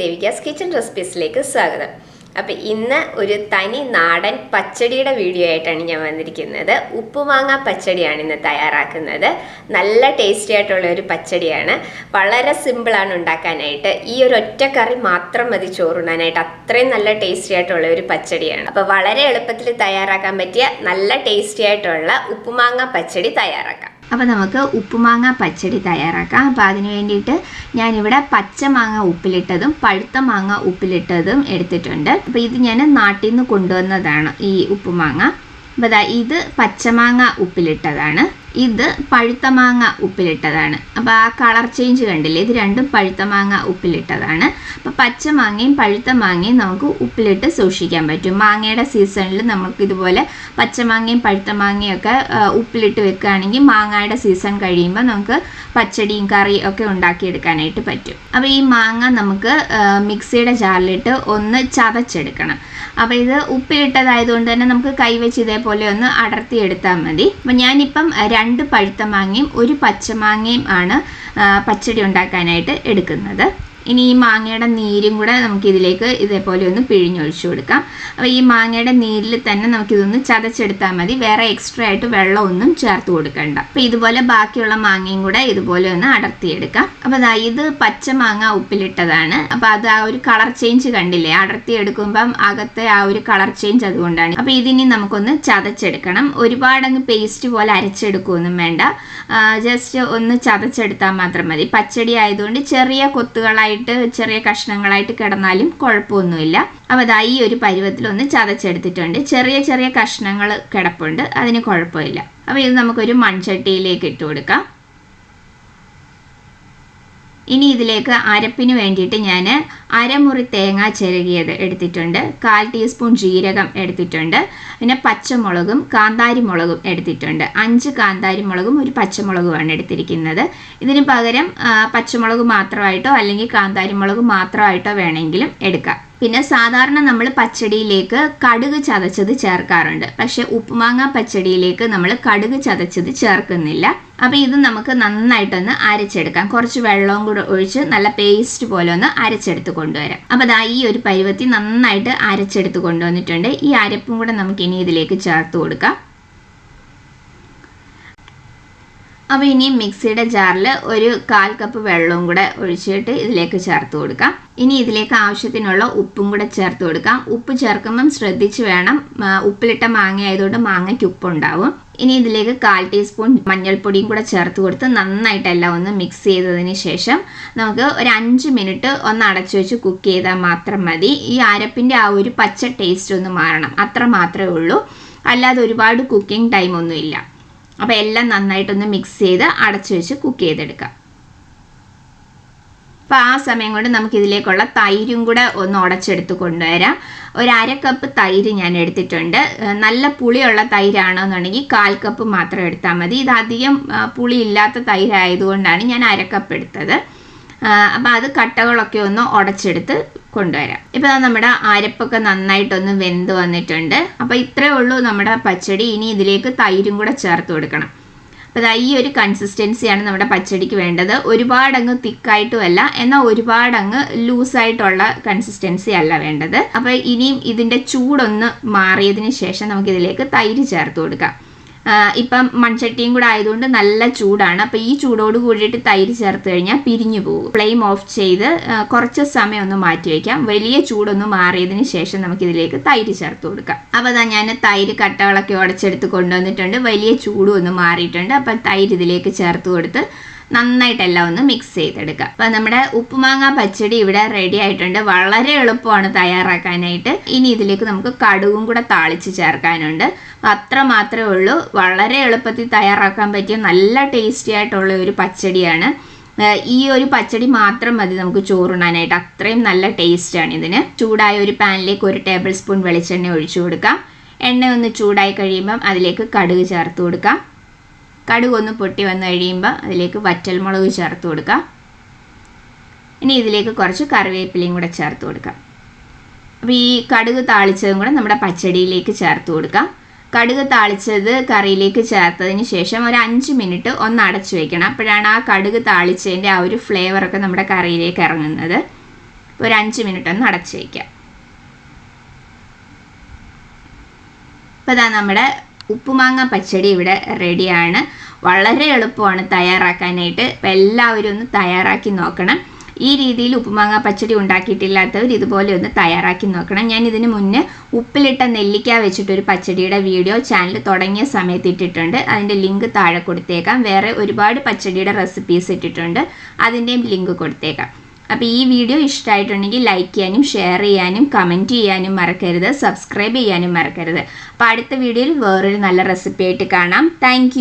Devika's kitchen റെസിപ്പീസിലേക്ക് സ്വാഗതം. അപ്പം ഇന്ന് ഒരു തനി നാടൻ പച്ചടിയുടെ വീഡിയോ ആയിട്ടാണ് ഞാൻ വന്നിരിക്കുന്നത്. ഉപ്പുമാങ്ങ പച്ചടിയാണ് ഇന്ന് തയ്യാറാക്കുന്നത്. നല്ല ടേസ്റ്റി ആയിട്ടുള്ള ഒരു പച്ചടിയാണ്. വളരെ സിമ്പിളാണ് ഉണ്ടാക്കാനായിട്ട്. ഈ ഒരു ഒറ്റ കറി മാത്രം മതി ചോറുണ്ണാനായിട്ട്. അത്രയും നല്ല ടേസ്റ്റി ആയിട്ടുള്ള ഒരു പച്ചടിയാണ്. അപ്പോൾ വളരെ എളുപ്പത്തിൽ തയ്യാറാക്കാൻ പറ്റിയ നല്ല ടേസ്റ്റി ആയിട്ടുള്ള ഉപ്പുമാങ്ങ പച്ചടി തയ്യാറാക്കാം. അപ്പോൾ നമുക്ക് ഉപ്പുമാങ്ങ പച്ചടി തയ്യാറാക്കാം. അപ്പോൾ അതിന് വേണ്ടിയിട്ട് ഞാനിവിടെ പച്ചമാങ്ങ ഉപ്പിലിട്ടതും പഴുത്ത മാങ്ങ ഉപ്പിലിട്ടതും എടുത്തിട്ടുണ്ട്. അപ്പോൾ ഇത് ഞാൻ നാട്ടിൽ നിന്ന് കൊണ്ടുവന്നതാണ് ഈ ഉപ്പുമാങ്ങ. അപ്പോൾ ദാ ഇത് പച്ചമാങ്ങ ഉപ്പിലിട്ടതാണ്. ഇത് പഴുത്ത മാങ്ങ ഉപ്പിലിട്ടതാണ്. അപ്പോൾ ആ കളർ ചേഞ്ച് കണ്ടില്ലേ? ഇത് രണ്ടും പഴുത്ത മാങ്ങ ഉപ്പിലിട്ടതാണ്. അപ്പോൾ പച്ച മാങ്ങയും പഴുത്ത മാങ്ങയും നമുക്ക് ഉപ്പിലിട്ട് സൂക്ഷിക്കാൻ പറ്റും. മാങ്ങയുടെ സീസണിൽ നമുക്ക് ഇതുപോലെ പച്ച മാങ്ങയും പഴുത്ത മാങ്ങയും ഒക്കെ ഉപ്പിലിട്ട് വെക്കുകയാണെങ്കിൽ മാങ്ങയുടെ സീസൺ കഴിയുമ്പോൾ നമുക്ക് പച്ചടിയും കറിയും ഒക്കെ ഉണ്ടാക്കിയെടുക്കാനായിട്ട് പറ്റും. അപ്പോൾ ഈ മാങ്ങ നമുക്ക് മിക്സിയുടെ ജാറിലിട്ട് ഒന്ന് ചതച്ചെടുക്കണം. അപ്പോൾ ഇത് ഉപ്പിലിട്ടതായതുകൊണ്ട് തന്നെ നമുക്ക് കൈവച്ച് ഇതേപോലെ ഒന്ന് അടർത്തി എടുത്താൽ മതി. അപ്പം ഞാനിപ്പം രണ്ട് പഴുത്ത മാങ്ങയും ഒരു പച്ചമാങ്ങയും ആണ് പച്ചടി ഉണ്ടാക്കാനായിട്ട് എടുക്കുന്നത്. ഇനി ഈ മാങ്ങയുടെ നീരും കൂടെ നമുക്ക് ഇതിലേക്ക് ഇതേപോലെ ഒന്ന് പിഴിഞ്ഞൊഴിച്ചു കൊടുക്കാം. അപ്പോൾ ഈ മാങ്ങയുടെ നീരിൽ തന്നെ നമുക്കിതൊന്ന് ചതച്ചെടുത്താൽ മതി. വേറെ എക്സ്ട്രാ ആയിട്ട് വെള്ളമൊന്നും ചേർത്ത് കൊടുക്കണ്ട. അപ്പോൾ ഇതുപോലെ ബാക്കിയുള്ള മാങ്ങയും കൂടെ ഇതുപോലെ ഒന്ന് അടർത്തിയെടുക്കാം. അപ്പോൾ ദാ ഇത് പച്ച മാങ്ങ ഉപ്പിലിട്ടതാണ്. അപ്പോൾ അത് ആ ഒരു കളർ ചേഞ്ച് കണ്ടില്ലേ? അടർത്തി എടുക്കുമ്പം അകത്തെ ആ ഒരു കളർ ചേഞ്ച് അതുകൊണ്ടാണ്. അപ്പോൾ ഇതിനി നമുക്കൊന്ന് ചതച്ചെടുക്കണം. ഒരുപാടങ്ങ് പേസ്റ്റ് പോലെ അരച്ചെടുക്കുകയൊന്നും വേണ്ട. ജസ്റ്റ് ഒന്ന് ചതച്ചെടുത്താൽ മാത്രം മതി. പച്ചടി ആയതുകൊണ്ട് ചെറിയ കൊത്തുകളായിട്ട് ചെറിയ കഷ്ണങ്ങളായിട്ട് കിടന്നാലും കുഴപ്പമൊന്നുമില്ല. അപ്പോൾ അതാ ഈ ഒരു പരുവത്തിൽ ഒന്ന് ചതച്ചെടുത്തിട്ടുണ്ട്. ചെറിയ ചെറിയ കഷ്ണങ്ങൾ കിടപ്പുണ്ട്. അതിന് കുഴപ്പമില്ല. അപ്പോൾ ഇത് നമുക്കൊരു മൺചട്ടിയിലേക്ക് ഇട്ട് കൊടുക്കാം. ഇനി ഇതിലേക്ക് അരപ്പിന് വേണ്ടിയിട്ട് ഞാൻ അരമുറി തേങ്ങ ചിരകിയത് എടുത്തിട്ടുണ്ട്. കാൽ ടീസ്പൂൺ ജീരകം എടുത്തിട്ടുണ്ട്. പിന്നെ പച്ചമുളകും കാന്താരി മുളകും എടുത്തിട്ടുണ്ട്. അഞ്ച് കാന്താരി മുളകും ഒരു പച്ചമുളകുമാണ് എടുത്തിരിക്കുന്നത്. ഇതിന് പകരം പച്ചമുളക് മാത്രമായിട്ടോ അല്ലെങ്കിൽ കാന്താരി മുളക് മാത്രമായിട്ടോ വേണമെങ്കിലും എടുക്കാം. പിന്നെ സാധാരണ നമ്മൾ പച്ചടിയിലേക്ക് കടുക് ചതച്ചത് ചേർക്കാറുണ്ട്. പക്ഷെ ഉപ്പുമാങ്ങ പച്ചടിയിലേക്ക് നമ്മൾ കടുക് ചതച്ചത് ചേർക്കുന്നില്ല. അപ്പോൾ ഇത് നമുക്ക് നന്നായിട്ടൊന്ന് അരച്ചെടുക്കാം. കുറച്ച് വെള്ളവും കൂടെ ഒഴിച്ച് നല്ല പേസ്റ്റ് പോലെ ഒന്ന് അരച്ചെടുത്ത് കൊണ്ടുവരാം. അപ്പോൾ അതാ ഈ ഒരു പരുവത്തി നന്നായിട്ട് അരച്ചെടുത്ത് കൊണ്ടുവന്നിട്ടുണ്ട്. ഈ അരപ്പും കൂടെ നമുക്ക് ഇനി ഇതിലേക്ക് ചേർത്ത് കൊടുക്കാം. അപ്പോൾ ഇനി മിക്സിയുടെ ജാറിൽ ഒരു കാൽ കപ്പ് വെള്ളവും കൂടെ ഒഴിച്ചിട്ട് ഇതിലേക്ക് ചേർത്ത് കൊടുക്കാം. ഇനി ഇതിലേക്ക് ആവശ്യത്തിനുള്ള ഉപ്പും കൂടെ ചേർത്ത് കൊടുക്കാം. ഉപ്പ് ചേർക്കുമ്പം ശ്രദ്ധിച്ച് വേണം. ഉപ്പിലിട്ട മാങ്ങ ആയതുകൊണ്ട് മാങ്ങയ്ക്ക് ഉപ്പുണ്ടാവും. ഇനി ഇതിലേക്ക് കാൽ ടീസ്പൂൺ മഞ്ഞൾപ്പൊടിയും കൂടെ ചേർത്ത് കൊടുത്ത് നന്നായിട്ടെല്ലാം ഒന്ന് മിക്സ് ചെയ്തതിന് ശേഷം നമുക്ക് ഒരു അഞ്ച് മിനിറ്റ് ഒന്ന് അടച്ചു വെച്ച് കുക്ക് ചെയ്താൽ മാത്രം മതി. ഈ അരപ്പിന്റെ ആ ഒരു പച്ച ടേസ്റ്റ് ഒന്ന് മാറണം. അത്ര മാത്രമേ ഉള്ളൂ. അല്ലാതെ ഒരുപാട് കുക്കിംഗ് ടൈം ഒന്നുമില്ല അപ്പോൾ എല്ലാം നന്നായിട്ടൊന്ന് മിക്സ് ചെയ്ത് അടച്ചു വെച്ച് കുക്ക് ചെയ്തെടുക്കാം. അപ്പോൾ ആ സമയം കൊണ്ട് നമുക്ക് ഇതിലേക്കുള്ള തൈരും കൂടെ ഒന്ന് ഉടച്ചെടുത്ത് കൊണ്ടുവരാം. ഒരു അര കപ്പ് തൈര് ഞാൻ എടുത്തിട്ടുണ്ട്. നല്ല പുളിയുള്ള തൈരാണെന്നുണ്ടെങ്കിൽ കാൽ കപ്പ് മാത്രം എടുത്താൽ മതി. ഇത് അധികം പുളിയില്ലാത്ത തൈരായതുകൊണ്ടാണ് ഞാൻ അര കപ്പ് എടുത്തത്. അപ്പോൾ അത് കട്ടകളൊക്കെ ഒന്ന് ഉടച്ചെടുത്ത് കൊണ്ടുവരാം. ഇപ്പോൾ നമ്മുടെ അരപ്പൊക്കെ നന്നായിട്ടൊന്ന് വെന്ത് വന്നിട്ടുണ്ട്. അപ്പോൾ ഇത്രയേ ഉള്ളൂ നമ്മുടെ പച്ചടി. ഇനി ഇതിലേക്ക് തൈരും കൂടെ ചേർത്ത് കൊടുക്കണം. അപ്പോൾ ഈ ഒരു കൺസിസ്റ്റൻസിയാണ് നമ്മുടെ പച്ചടിക്ക് വേണ്ടത്. ഒരുപാട് അങ്ങ് തിക്കായിട്ടും അല്ല എന്നാൽ ഒരുപാട് അങ്ങ് ലൂസായിട്ടുള്ള കൺസിസ്റ്റൻസി അല്ല വേണ്ടത്. അപ്പോൾ ഇനിയും ഇതിന്റെ ചൂടൊന്ന് മാറിയതിന് ശേഷം നമുക്കിതിലേക്ക് തൈര് ചേർത്ത് കൊടുക്കാം. ഇപ്പം മൺചട്ടിയും കൂടെ ആയതുകൊണ്ട് നല്ല ചൂടാണ്. അപ്പോൾ ഈ ചൂടോട് കൂടിയിട്ട് തൈര് ചേർത്ത് കഴിഞ്ഞാൽ പിരിഞ്ഞു പോകും. ഫ്ലെയിം ഓഫ് ചെയ്ത് കുറച്ച് സമയം ഒന്ന് മാറ്റി വയ്ക്കാം വലിയ ചൂടൊന്ന് മാറിയതിന് ശേഷം നമുക്ക് ഇതിലേക്ക് തൈര് ചേർത്ത് കൊടുക്കാം. അപ്പോൾ അതാ ഞാൻ തൈര് കട്ടകളൊക്കെ ഉടച്ചെടുത്ത് കൊണ്ടുവന്നിട്ടുണ്ട്. വലിയ ചൂടും ഒന്ന് മാറിയിട്ടുണ്ട്. അപ്പം തൈര് ഇതിലേക്ക് ചേർത്ത് കൊടുത്ത് നന്നായിട്ടെല്ലാം ഒന്ന് മിക്സ് ചെയ്തെടുക്കുക. അപ്പോൾ നമ്മുടെ ഉപ്പുമാങ്ങ പച്ചടി ഇവിടെ റെഡി ആയിട്ടുണ്ട്. വളരെ എളുപ്പമാണ് തയ്യാറാക്കാനായിട്ട്. ഇനി ഇതിലേക്ക് നമുക്ക് കടുകും കൂടെ താളിച്ച് ചേർക്കാനുണ്ട്. അത്ര മാത്രമേ ഉള്ളൂ. വളരെ എളുപ്പത്തിൽ തയ്യാറാക്കാൻ പറ്റിയ നല്ല ടേസ്റ്റി ആയിട്ടുള്ള ഒരു പച്ചടിയാണ്. ഈ ഒരു പച്ചടി മാത്രം മതി നമുക്ക് ചോറുണ്ണാനായിട്ട്. അത്രയും നല്ല ടേസ്റ്റാണ് ഇതിന്. ചൂടായ ഒരു പാനിലേക്ക് ഒരു ടേബിൾ സ്പൂൺ വെളിച്ചെണ്ണ ഒഴിച്ചു കൊടുക്കാം. എണ്ണ ഒന്ന് ചൂടായി കഴിയുമ്പം അതിലേക്ക് കടുക് ചേർത്ത് കൊടുക്കാം. കടുക് ഒന്ന് പൊട്ടി വന്നു കഴിയുമ്പോൾ അതിലേക്ക് വറ്റൽമുളക് ചേർത്ത് കൊടുക്കാം. ഇനി ഇതിലേക്ക് കുറച്ച് കറിവേപ്പിലയും കൂടെ ചേർത്ത് കൊടുക്കാം. അപ്പോൾ ഈ കടുക് താളിച്ചതും കൂടെ നമ്മുടെ പച്ചടിയിലേക്ക് ചേർത്ത് കൊടുക്കാം. കടുക് താളിച്ചത് കറിയിലേക്ക് ചേർത്തതിന് ശേഷം ഒരു അഞ്ച് മിനിറ്റ് ഒന്ന് അടച്ചു വെക്കണം. അപ്പോഴാണ് ആ കടുക് താളിച്ചതിന്റെ ആ ഒരു ഫ്ലേവറൊക്കെ നമ്മുടെ കറിയിലേക്ക് ഇറങ്ങുന്നത്. ഒരു അഞ്ച് മിനിറ്റ് ഒന്ന് അടച്ചു വയ്ക്കാം അപ്പോൾ ഇതാ നമ്മുടെ ഉപ്പുമാങ്ങ പച്ചടി ഇവിടെ റെഡിയാണ് വളരെ എളുപ്പമാണ് തയ്യാറാക്കാനായിട്ട്. എല്ലാവരും ഒന്ന് തയ്യാറാക്കി നോക്കണം. ഈ രീതിയിൽ ഉപ്പുമാങ്ങ പച്ചടി ഉണ്ടാക്കിയിട്ടില്ലാത്തവർ ഇതുപോലെ ഒന്ന് തയ്യാറാക്കി നോക്കണം. ഞാൻ ഇതിന് മുന്നേ ഉപ്പിലിട്ട നെല്ലിക്ക വെച്ചിട്ടൊരു പച്ചടിയുടെ വീഡിയോ ചാനൽ തുടങ്ങിയ സമയത്ത് ഇട്ടിട്ടുണ്ട്. അതിന്റെ ലിങ്ക് താഴെ കൊടുത്തേക്കാം. വേറെ ഒരുപാട് പച്ചടിയുടെ റെസിപ്പീസ് ഇട്ടിട്ടുണ്ട്. അതിന്റെയും ലിങ്ക് കൊടുത്തേക്കാം. അപ്പോൾ ഈ വീഡിയോ ഇഷ്ടമായിട്ടുണ്ടെങ്കിൽ ലൈക്ക് ചെയ്യാനും ഷെയർ ചെയ്യാനും കമന്റ് ചെയ്യാനും മറക്കരുത് സബ്സ്ക്രൈബ് ചെയ്യാനും മറക്കരുത്. അപ്പോൾ അടുത്ത വീഡിയോയിൽ വേറൊരു നല്ല റെസിപ്പി ആയിട്ട് കാണാം. താങ്ക്